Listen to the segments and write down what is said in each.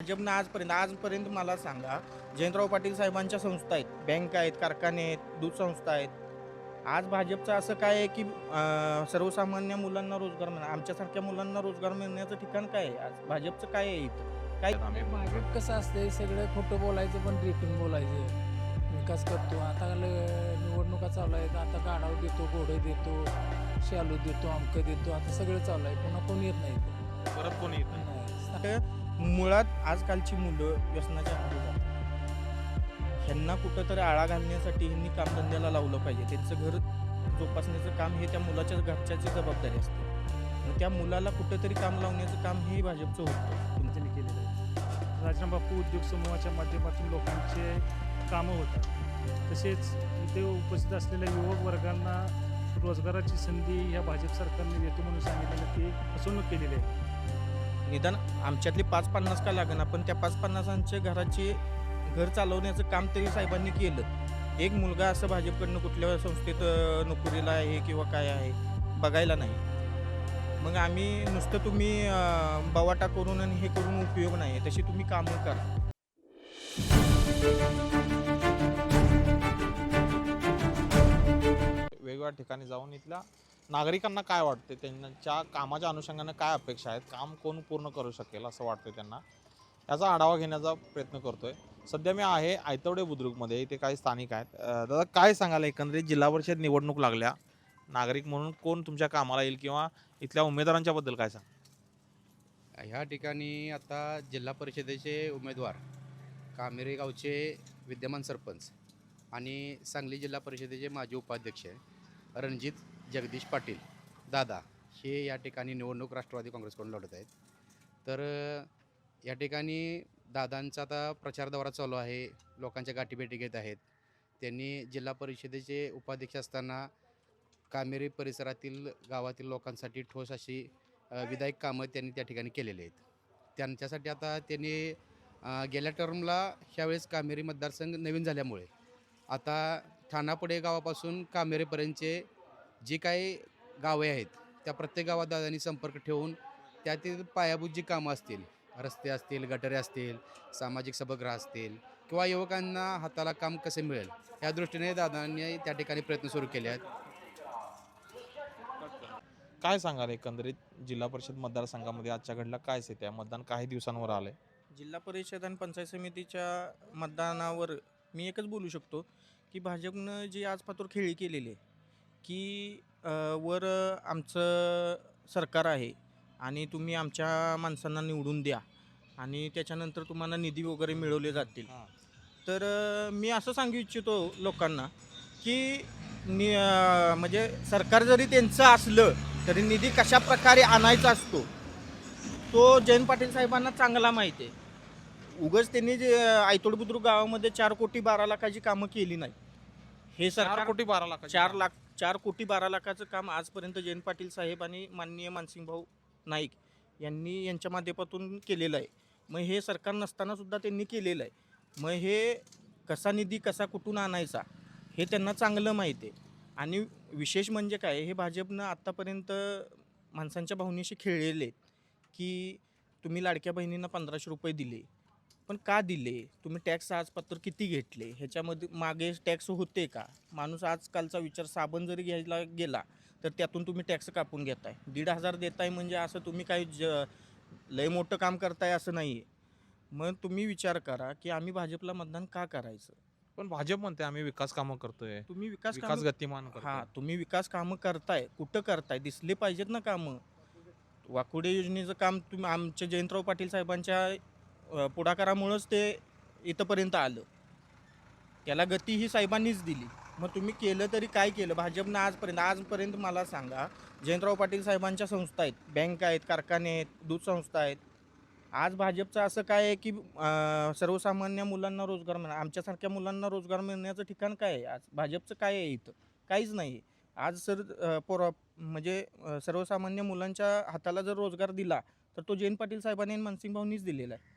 भाजपनं आजपर्यंत आजपर्यंत मला सांगा जयंतराव पाटील साहेबांच्या संस्था आहेत बँक आहेत कारखाने आहेत दूध संस्था आहेत. आज भाजपचं असं काय आहे की अं, सर्वसामान्य मुलांना रोजगार मिळणार आमच्यासारख्या मुलांना रोजगार मिळण्याचं ठिकाण काय आहे? आज भाजपचं काय आहे इथं? काय भाजप कसं असतंय सगळं खोटं बोलायचं पण रिटून बोलायचं. विकास करतो. आता ल- निवडणुका चालू आहेत. आता गाडाव देतो घोडे देतो शालू देतो अमकं देतो. आता सगळं चालू आहे. पुन्हा कोण येत नाही. परत कोणी येत नाही? नाही. मुळात आजकालची मुलं व्यसनाच्या आहारी जातात. ह्यांना कुठंतरी आळा घालण्यासाठी ह्यांनी कामधंद्याला लावलं पाहिजे. त्यांचं घर जोपासण्याचं काम हे त्या मुलाच्या घरच्याची जबाबदारी असते. मग त्या मुलाला कुठंतरी काम लावण्याचं काम हे भाजपचं होतं. त्यांनी केलेलं आहे. राजाराम बापू उद्योग समूहाच्या माध्यमातून लोकांचे कामं होतात. तसेच इथे उपस्थित असलेल्या युवक वर्गांना रोजगाराची संधी ह्या भाजप सरकारने देतो म्हणून सांगितलेलं ते फसवणूक केलेली आहे. निदान आमच्यातली पाच पन्नास का लागेना पण त्या पाच पन्नासांच्या घराचे घर चालवण्याचं काम तरी साहेबांनी केलं. एक मुलगा असं भाजपकडनं कुठल्या संस्थेत नोकरीला आहे किंवा काय आहे बघायला नाही. मग आम्ही नुसतं तुम्ही बवाटा करून आणि हे करून उपयोग नाही तशी तुम्ही कामं करा. वेगवेगळ्या ठिकाणी जाऊन इथला नागरिकांना काय वाटते त्यांच्या कामाच्या अनुषंगाने काय अपेक्षा आहेत? काम कोण पूर्ण करू शकेल असं वाटतं त्यांना? याचा आढावा घेण्याचा प्रयत्न करतोय. सध्या मी आहे आयतवडे बुद्रुकमध्ये. इथे काही स्थानिक आहेत. दादा काय सांगाल? एकंदरीत जिल्हा परिषद निवडणूक लागल्या. नागरिक म्हणून कोण तुमच्या कामाला येईल किंवा इथल्या उमेदवारांच्या बद्दल काय सांग ह्या ठिकाणी आता जिल्हा परिषदेचे उमेदवार कामेरे गावचे विद्यमान सरपंच आणि सांगली जिल्हा परिषदेचे माजी उपाध्यक्ष रणजित जगदीश पाटील दादा हे या ठिकाणी निवडणूक राष्ट्रवादी काँग्रेसकडून लढत आहेत. तर या ठिकाणी दादांचा आता प्रचार दौरा चालू आहे लोकांच्या गाठीभेटी घेत आहेत. त्यांनी जिल्हा परिषदेचे उपाध्यक्ष असताना कामेरी परिसरातील गावातील लोकांसाठी ठोस अशी विधायक कामं त्यांनी त्या ठिकाणी केलेली आहेत. त्यांच्यासाठी आता त्यांनी गेल्या टर्मला ह्यावेळेस कामेरी मतदारसंघ नवीन झाल्यामुळे आता ठाणापुढे गावापासून कामेरीपर्यंतचे जी काही गावे आहेत त्या प्रत्येक गावात दादांनी संपर्क ठेवून त्यातील पायाभूत जी कामं असतील रस्ते असतील गटारे असतील सामाजिक सभागृह असतील किंवा युवकांना हाताला काम कसे मिळेल या दृष्टीने दादांनी त्या ठिकाणी प्रयत्न सुरू केले आहेत. काय सांगाल एकंदरीत जिल्हा परिषद मतदारसंघामध्ये आजच्या घडला काय स्थिती आहे? मतदान काही दिवसांवर आलंय. जिल्हा परिषद आणि पंचायत समितीच्या मतदानावर मी एकच बोलू शकतो की भाजपनं जी आज पातूर खेळी केलेली आहे की अ, वर आमचं सरकार आहे आणि तुम्ही आमच्या माणसांना निवडून द्या आणि त्याच्यानंतर तुम्हाला निधी वगैरे मिळवले जातील. हां. तर अ, मी असं सांगू इच्छितो लोकांना की नि अ, म्हणजे सरकार जरी त्यांचं असलं तरी निधी कशा प्रकारे आणायचा असतो तो जयंत पाटील साहेबांना चांगला माहिती आहे. उगाच त्यांनी जे आयतोड बुद्रुक गावामध्ये चार कोटी बारा लाखाची कामं केली नाही. हे चार सरकार कोटी बारा लाख चार लाख चार कोटी बारा लाखाचं काम आजपर्यंत जयंत पाटील साहेब आणि माननीय मानसिंगभाऊ नाईक यांनी यांच्या माध्यमातून केलेलं आहे. मग हे सरकार नसतानासुद्धा त्यांनी केलेलं आहे. मग हे कसा निधी कसा कुठून आणायचा हे त्यांना चांगलं माहीत आहे. आणि विशेष म्हणजे काय हे भाजपनं आत्तापर्यंत माणसांच्या भावनेशी खेळलेले आहेत की तुम्ही लाडक्या बहिणींना पंधराशे रुपये दिले पण का दिले? तुम्ही टॅक्स आजपत्र किती घेतले? ह्याच्यामध्ये मागे टॅक्स होते का? माणूस आजकालचा विचार साबण जरी घ्यायला गेला तर त्यातून तुम्ही टॅक्स कापून घेताय. दीड हजार देताय म्हणजे असं तुम्ही काही ज लय मोठं काम करताय असं नाही आहे मग तुम्ही विचार करा की आम्ही भाजपला मतदान का करायचं? पण भाजप म्हणते आम्ही विकास कामं करतोय. तुम्ही विकास विकास गतिमान हा तुम्ही विकास कामं करताय. कुठं करताय? दिसले पाहिजेत ना कामं. वाकुडे योजनेचं काम तुम्ही आमच्या जयंतराव पाटील साहेबांच्या पुढाकारामुळंच ते इथंपर्यंत आलं. त्याला गती ही साहेबांनीच दिली. मग तुम्ही केलं तरी काय केलं? भाजपनं आजपर्यंत आजपर्यंत मला सांगा जयंतराव पाटील साहेबांच्या संस्था आहेत बँक आहेत कारखाने आहेत दूध संस्था आहेत. आज भाजपचं असं काय आहे की सर्वसामान्य मुलांना रोजगार मिळणार आमच्यासारख्या मुलांना रोजगार मिळण्याचं ठिकाण काय आहे? आज भाजपचं काय आहे इथं? काहीच नाही आहे. आज सर अ, पोरा म्हणजे सर्वसामान्य मुलांच्या हाताला जर रोजगार दिला तर तो जयंत पाटील साहेबांनी आणि मानसिंग दिलेला आहे.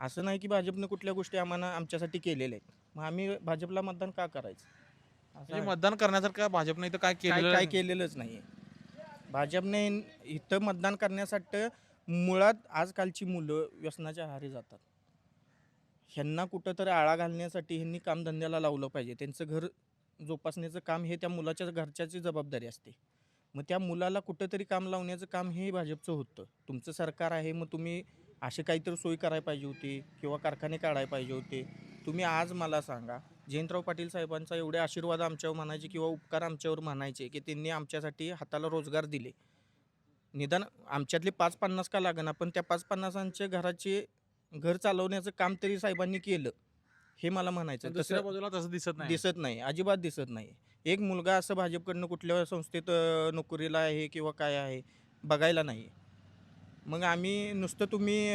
असं नाही की भाजपनं कुठल्या गोष्टी आम्हाला आमच्यासाठी केलेल्या आहेत. मग आम्ही भाजपला मतदान का करायचं? असं म्हणजे आहे. मतदान करण्यासारखं भाजपने इथं काय काय केलेलं काय. केलेलंच नाही भाजपने इथं मतदान करण्यासाठी मुळात आजकालची मुलं व्यसनाच्या आहारी जातात. ह्यांना कुठंतरी आळा घालण्यासाठी ह्यांनी कामधंद्याला लावलं पाहिजे. त्यांचं घर जोपासण्याचं काम हे त्या मुलाच्या घरच्याची जबाबदारी असते. मग त्या मुलाला कुठंतरी काम लावण्याचं काम हे भाजपचं होतं. तुमचं सरकार आहे मग तुम्ही असे काहीतरी सोयी करायला पाहिजे होती किंवा कारखाने काढायला पाहिजे होते. तुम्ही आज मला सांगा जयंतराव पाटील साहेबांचा एवढे आशीर्वाद आमच्यावर म्हणायचे किंवा उपकार आमच्यावर म्हणायचे की त्यांनी आमच्यासाठी हाताला रोजगार दिले. निदान आमच्यातले पाच पन्नास का लागना पण त्या पाच पन्नासांच्या घराचे घर चालवण्याचं काम तरी साहेबांनी केलं हे मला म्हणायचं. दुसऱ्या बाजूला तसं दिसत नाही. दिसत नाही अजिबात दिसत नाही. एक मुलगा असं भाजपकडनं कुठल्या संस्थेत नोकरीला आहे किंवा काय आहे बघायला नाही. मग आम्ही नुसतं तुम्ही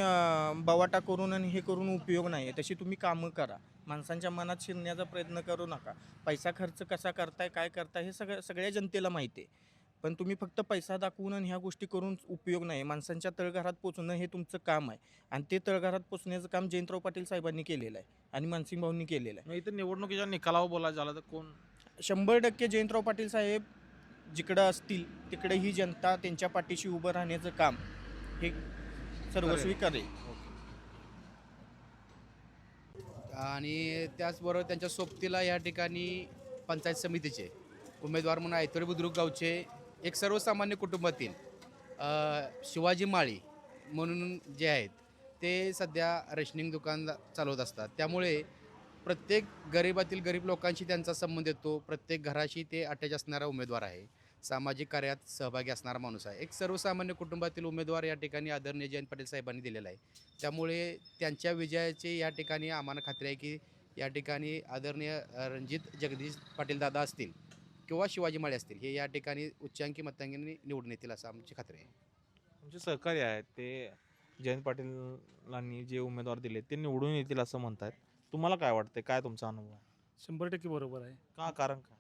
बवाटा करून आणि हे करून उपयोग नाही तशी तुम्ही कामं करा. माणसांच्या मनात शिरण्याचा प्रयत्न करू नका. पैसा खर्च कसा करताय काय करताय हे सगळं सगळ्या जनतेला माहिती आहे. पण तुम्ही फक्त पैसा दाखवून आणि ह्या गोष्टी करून उपयोग नाही माणसांच्या तळघरात पोचणं हे तुमचं काम आहे. आणि ते तळघरात पोचण्याचं काम जयंतराव पाटील साहेबांनी केलेलं आहे आणि मानसिंग भाऊंनी केलेलं आहे. इथं निवडणुकीच्या निकालावर बोलायचं झालं तर कोण? शंभर टक्के जयंतराव पाटील साहेब जिकडं असतील तिकडे ही जनता त्यांच्या पाठीशी उभं राहण्याचं काम. हे सर्वस्वी करेल. आणि त्याचबरोबर त्यांच्या सोबतीला या ठिकाणी पंचायत समितीचे उमेदवार म्हणून ऐतोरे बुद्रुक गावचे एक सर्वसामान्य कुटुंबातील अ, शिवाजी माळी म्हणून जे आहेत ते सध्या रेशनिंग दुकान चालवत असतात. त्यामुळे प्रत्येक गरिबातील गरीब लोकांशी त्यांचा संबंध येतो. प्रत्येक घराशी ते अटॅच असणारा उमेदवार आहे. सामाजिक कार्यात सहभागी असणारा माणूस आहे. एक सर्वसामान्य कुटुंबातील उमेदवार या ठिकाणी आदरणीय जयंत पाटील साहेबांनी दिलेला आहे. त्यामुळे त्यांच्या विजयाची या ठिकाणी आम्हाला खात्री आहे की या ठिकाणी आदरणीय रणजित जगदीश पाटील दादा असतील किंवा शिवाजी माळे असतील हे या ठिकाणी उच्चांकी मतांनी निवडून येतील असं आमची खात्री आहे. तुमचे सहकारी आहेत ते जयंत पाटीलांनी जे उमेदवार दिले ते निवडून येतील असं म्हणतात तुम्हाला काय वाटते काय तुमचा अनुभव आहे? शंभर टक्के बरोबर आहे. का? कारण काय?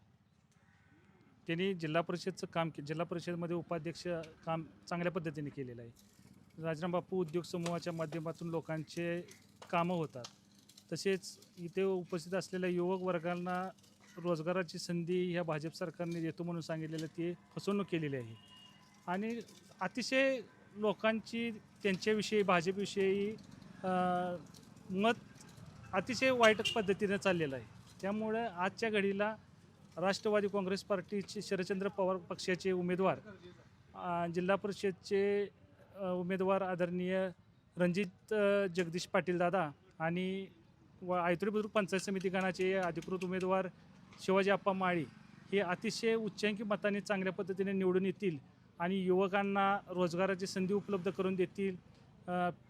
त्यांनी जिल्हा परिषदचं काम के जिल्हा परिषदमध्ये उपाध्यक्ष काम चांगल्या पद्धतीने केलेलं आहे. राजराम बापू उद्योग समूहाच्या माध्यमातून लोकांचे कामं होतात. तसेच इथे उपस्थित असलेल्या युवक वर्गांना रोजगाराची संधी ह्या भाजप सरकारने देतो म्हणून सांगितलेलं ते फसवणूक केलेली आहे. आणि अतिशय लोकांची त्यांच्याविषयी भाजपविषयी मत अतिशय वाईट पद्धतीने चाललेलं आहे. त्यामुळे आजच्या घडीला राष्ट्रवादी काँग्रेस पार्टीचे शरदचंद्र पवार पक्षाचे उमेदवार जिल्हा परिषदचे उमेदवार आदरणीय रणजित जगदीश पाटील दादा आणि व आयतोडी बुद्रुक पंचायत समिती गणाचे अधिकृत उमेदवार शिवाजी आप्पा माळी हे अतिशय उच्चांकी मताने चांगल्या पद्धतीने निवडून येतील आणि युवकांना रोजगाराची संधी उपलब्ध करून देतील.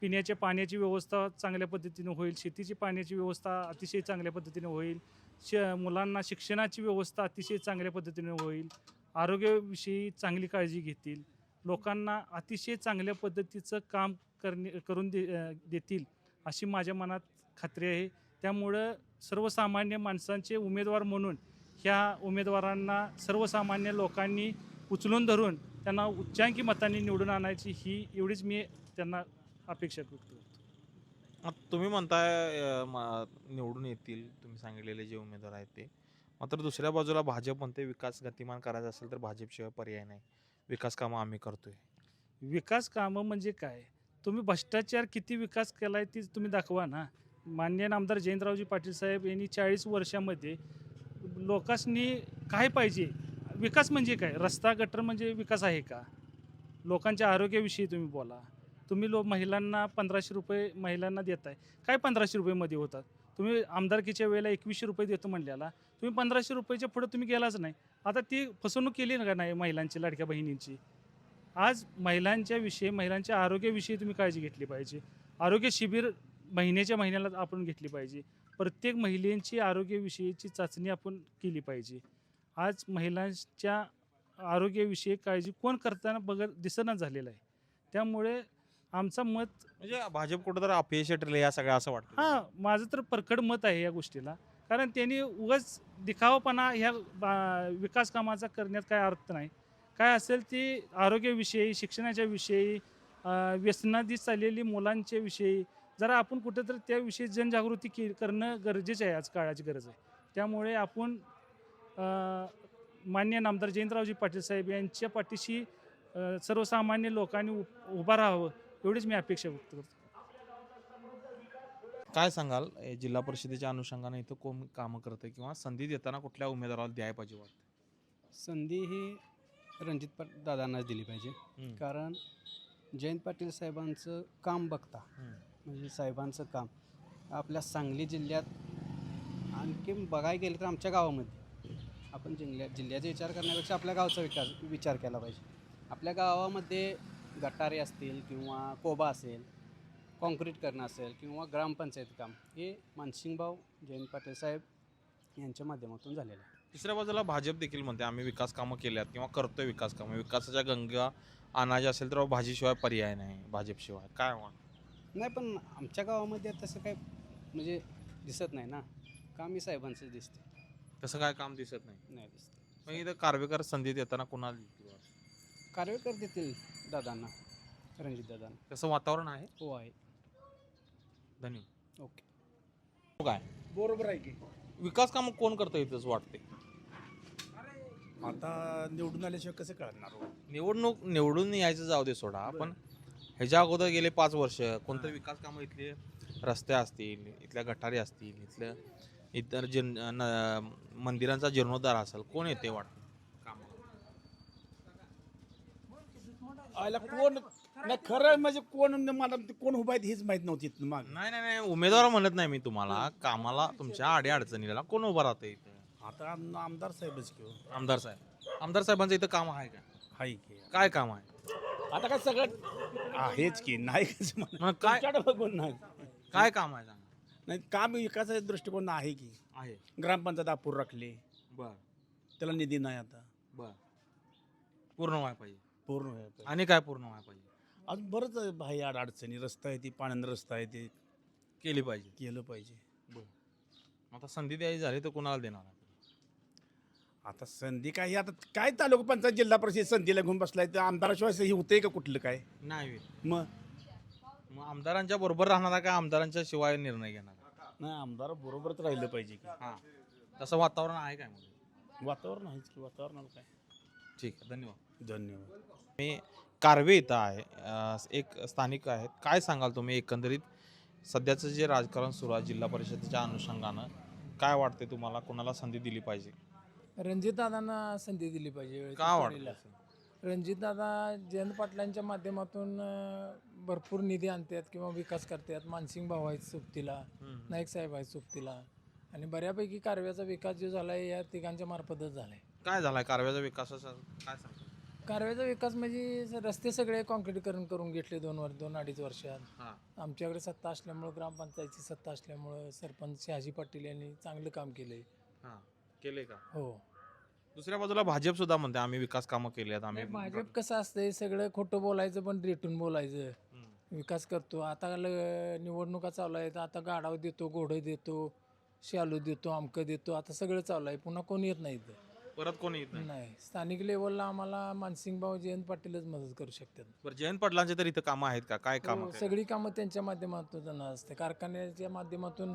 पिण्याच्या पाण्याची व्यवस्था चांगल्या पद्धतीने होईल शेतीची पाण्याची व्यवस्था अतिशय चांगल्या पद्धतीने होईल. श मुलांना शिक्षणाची व्यवस्था अतिशय चांगल्या पद्धतीने होईल. आरोग्याविषयी चांगली काळजी घेतील. लोकांना अतिशय चांगल्या पद्धतीचं काम करणे करून दे देतील अशी माझ्या मनात खात्री आहे. त्यामुळं सर्वसामान्य माणसांचे उमेदवार म्हणून ह्या उमेदवारांना सर्वसामान्य लोकांनी उचलून धरून त्यांना उच्चांकी मतांनी निवडून आणायची ही एवढीच मी त्यांना अपेक्षा करतो. आता तुम्ही म्हणताय म- निवडून येतील. तुम्ही सांगितलेले जे उमेदवार आहेत ते. मात्र दुसऱ्या बाजूला भाजप म्हणते विकास गतिमान करायचा असेल तर भाजपशिवाय पर्याय नाही. विकास कामं आम्ही करतोय. विकास कामं म्हणजे काय? तुम्ही भ्रष्टाचार किती विकास केला आहे ती तुम्ही दाखवा ना. मान्य आमदार जयंतरावजी पाटील साहेब यांनी चाळीस वर्षामध्ये लोकांनी काय पाहिजे? विकास म्हणजे काय? रस्ता गटर म्हणजे विकास आहे का? लोकांच्या आरोग्याविषयी तुम्ही बोला. तुम्ही लो महिलांना पंधराशे रुपये महिलांना देताय. काय पंधराशे रुपयेमध्ये होतात? तुम्ही आमदारकीच्या वेळेला एकवीसशे रुपये देतो म्हणल्याला तुम्ही पंधराशे रुपयाच्या पुढे तुम्ही गेलाच नाही. आता ती फसवणूक केली ना का नाही महिलांची लाडक्या बहिणींची? आज महिलांच्या विषयी महिलांच्या आरोग्याविषयी तुम्ही काळजी घेतली पाहिजे. आरोग्य शिबिर महिन्याच्या महिन्याला आपण घेतली पाहिजे. प्रत्येक महिलेंची आरोग्यविषयीची चाचणी आपण केली पाहिजे. आज महिलांच्या आरोग्याविषयी काळजी कोण करताना बघत दिसना झालेलं आहे. त्यामुळे आमचं मत म्हणजे भाजप कुठं अपयश ठरले या सगळ्या असं वाटतं. हां माझं तर परखड मत आहे या गोष्टीला. कारण त्यांनी उगाच दिखावापणा ह्या बा- विकास कामाचा करण्यात काय अर्थ नाही. काय असेल ती आरोग्याविषयी शिक्षणाच्या विषयी अं, व्यसनादी चाललेली मुलांच्या विषयी जरा आपण कुठेतरी त्याविषयी जनजागृती के करणं गरजेचं आहे आज काळाची गरज आहे. त्यामुळे आपण अं, मान्य नामदार जयंतरावजी पाटील साहेब यांच्या पाठीशी अं, सर्वसामान्य लोकांनी उ- उभं राहावं. एवढीच मी अपेक्षा व्यक्त करतो. काय सांगाल? ए, जिल्हा परिषदेच्या अनुषंगाने इथं कोण कामं करतं किंवा संधी देताना कुठल्या उमेदवाराला द्यायला पाहिजे वाटतं? संधी ही रणजित पाट दादांनाच दिली पाहिजे. कारण जयंत पाटील साहेबांचं काम बघता. म्हणजे साहेबांचं काम आपल्या सांगली जिल्ह्यात आणखी बघायला गेलं तर आमच्या गावामध्ये आपण जिल्ह्यात जिल्ह्याचा विचार करण्यापेक्षा आपल्या गावचा विकास विचार केला पाहिजे. आपल्या गावामध्ये गटारे असतील किंवा कोबा असेल कॉन्क्रीट करणं असेल किंवा ग्रामपंचायत काम हे मानसिंगभाऊ जयंत पाटील साहेब यांच्या माध्यमातून झालेलं आहे. दुसऱ्या बाजूला भाजप देखील म्हणते आम्ही विकास कामं केल्यात किंवा करतोय विकास कामं. विकासाच्या गंगा आणायचे असेल तर भाजीशिवाय पर्याय नाही भाजपशिवाय काय वाट नाही पण आमच्या गावामध्ये तसं काय म्हणजे दिसत नाही ना. काम ही साहेबांचं दिसते तसं काय काम दिसत नाही? नाही दिसत. मग इथं कारवेकर संधी देताना कुणाला कारवेकर देतील दादांना रणजित दादांना. तसं वातावरण आहे? हो आहे. धन्यवाद. ओके. काय? बरोबर आहे की. विकास कामं कोण करतं इथंच वाटते? आता निवडून आल्याशिवाय कसं कळणार हो? निवडणूक निवडून यायचं जाऊ दे सोडा आपण ह्याच्या अगोदर गेले पाच वर्ष कोणतं विकास कामं इथले रस्ते असतील इथल्या गटारी असतील इथल्या इतर जीर्ण न- मंदिरांचा जीर्णोद्धार असेल कोण येते वाटतं? आयला कोण नाही खरं म्हणजे कोण मला ते कोण उभा आहेत हेच माहीत नव्हती इथनं माग. नाही नाही नाही उमेदवार म्हणत नाही मी तुम्हाला. कामाला तुमच्या अडी अडचणीला कोण उभं राहतं इथं? आता आम- आमदार साहेबच घेऊ आमदार साहेब. आमदार साहेबांचं इथं काम आहे का? हाय की. काय काम आहे? आता काय सगळं आहेच की नाही कसं म्हणा मग काय तुमच्याकडे बघून नाही. काय काम आहे सांगा? नाही काम विकासाच्या दृष्टिकोन आहे की. आहे. ग्रामपंचायत अपूर राखली. बर. त्याला निधी नाही आता. बर. पूर्ण व्हायला पाहिजे. पूर्ण व्हायला पाहिजे. आणि काय पूर्ण व्हायला पाहिजे? अजून बरंच आहे आड अडचणी. रस्ता आहे ती पाण्यानं रस्ता आहे ते. केली पाहिजे. केलं पाहिजे. आता संधी द्यायची झाली तर कुणाला देणार? आता संधी काय आता काय तालुका पंचायत जिल्हा परिषद संधीला घेऊन बसलाय तर आमदाराशिवाय हे होतंय का कुठलं काय? नाही होईल. मग? मग आमदारांच्या बरोबर राहणार का आमदारांच्या शिवाय निर्णय घेणार नाही आमदार बरोबरच राहिलं पाहिजे की. हा. तसं वातावरण आहे काय मग? वातावरण आहेच की वातावरणाला काय? ठीक आहे धन्यवाद. धन्यवाद. मी कारवे इथं आहे अं, एक स्थानिक आहेत. काय सांगाल तुम्ही एकंदरीत? सध्याचं जे राजकारण सुरू आहे जिल्हा परिषदेच्या अनुषंगानं काय वाटते तुम्हाला? कोणाला संधी दिली पाहिजे? रणजितदादांना संधी दिली पाहिजे वेळेच्या का. वाटतं रणजितदादा जयंत पाटलांच्या माध्यमातून अं, भरपूर निधी आणतात किंवा विकास करतात. मानसिंग भाऊ आहेत सोबतीला नाईक साहेब आहेत सोबतीला आणि बऱ्यापैकी कारव्याचा विकास जो झाला आहे या तिघांच्या मार्फतच झाला आहे काय झालाय कारव्याचा विकासाचा काय सांगता? कारव्याचा विकास म्हणजे स- रस्ते सगळे कॉन्क्रीटीकरण करून घेतले दोन वर्ष दोन अडीच वर्षात. हां. आमच्याकडे सत्ता असल्यामुळं ग्रामपंचायतची सत्ता असल्यामुळं सरपंच शहाजी पाटील यांनी चांगलं काम केलं आहे हां. केले का? हो. दुसऱ्या बाजूला भाजप सुद्धा म्हणते आम्ही विकास कामं केली आहेत आम्ही भाजप कसं असतंय सगळं खोटं बोलायचं पण रेटून बोलायचं. हम्म. विकास करतो. आता ल- निवडणुका चालू आहेत. आता गाडाव देतो घोडं देतो. शालू देतो अमकं देतो आता सगळं चालू आहे. पुन्हा कोणी येत नाही इथं? परत कोणी येत नाही? नाही. स्थानिक लेवलला आम्हाला मानसिंग भाऊ जयंत पाटीलच मदत करू शकतात. बरं जयंत पाटलांचे तर इथं कामं आहेत का? काय कामं हो, केली? सगळी कामं त्यांच्या माध्यमातून असते. कारखान्याच्या माध्यमातून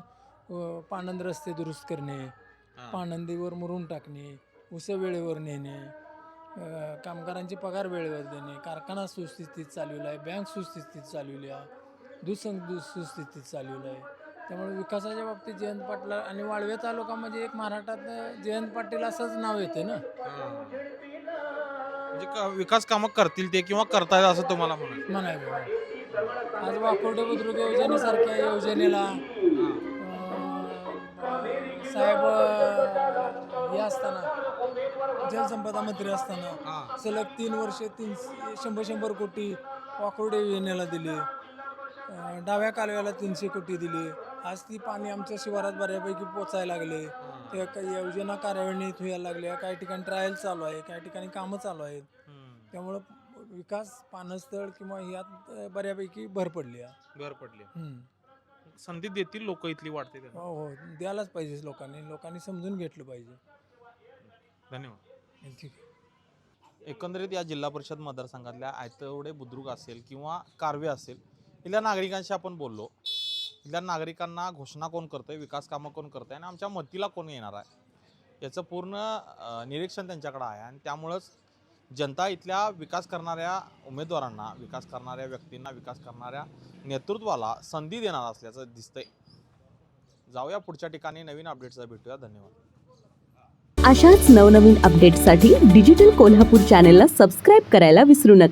अ, पाणंद रस्ते दुरुस्त करणे हां. पाणंदीवर मुरून टाकणे उस वेळेवर नेणे अ, कामगारांचे पगार वेळेवर देणे कारखाना सुस्थितीत चालवला आहे बँक सुस्थितीत चालवली आहे दुसंग दु सुस्थितीत चालवलं आहे त्यामुळे विकासाच्या बाबतीत जयंत पाटील आणि वाळवे तालुका म्हणजे एक महाराष्ट्रात जयंत पाटील असंच नाव येते ना. म्हणजे क- विकास कामं करतील ते किंवा करतायत असं तुम्हाला म्हणायचं? आज वाकोर्डे बुद्रुक योजनेसारख्या योजनेला अं, साहेब अं, हे असताना जलसंपदा मंत्री असताना सलग तीन वर्ष तीन शंभर शंभर कोटी वाकोर्डे योजनेला दिले. अं, डाव्या कालव्याला तीनशे कोटी दिले. आज ती पाणी आमच्या शिवारात बऱ्यापैकी पोचायला लागले. त्या काही योजना कार्यान्वित व्हायला लागल्या काही ठिकाणी ट्रायल चालू आहे काही ठिकाणी कामं चालू आहेत. त्यामुळं विकास पानस्थळ किंवा यात बऱ्यापैकी भर पडली आहे. घर पडले हम्म. संधी देतील लोक इथली वाटते त्यांना. हो हो. द्यायलाच पाहिजे लोकांनी. लोकांनी समजून घेतलं पाहिजे. धन्यवाद. ठीक आहे. एकंदरीत या जिल्हा परिषद मतदारसंघातल्या आयतवडे बुद्रुक असेल किंवा कारवे असेल इथल्या नागरिकांशी आपण बोललो. इथल्या नागरिकांना घोषणा कोण करतंय विकास कामं कोण करतंय आणि आमच्या मतीला कोण येणार आहे? याचं पूर्ण निरीक्षण त्यांच्याकडं आहे आणि त्यामुळंच जनता इथल्या विकास करणाऱ्या उमेदवारांना विकास करणाऱ्या व्यक्तींना विकास करणाऱ्या नेतृत्वाला संधी देणार असल्याचं दिसतंय. जाऊया पुढच्या ठिकाणी नवीन अपडेट्सचा भेटूया. धन्यवाद. अशाच नवनवीन अपडेट्ससाठी डिजिटल कोल्हापूर चॅनेलला सबस्क्राईब करायला विसरू नका.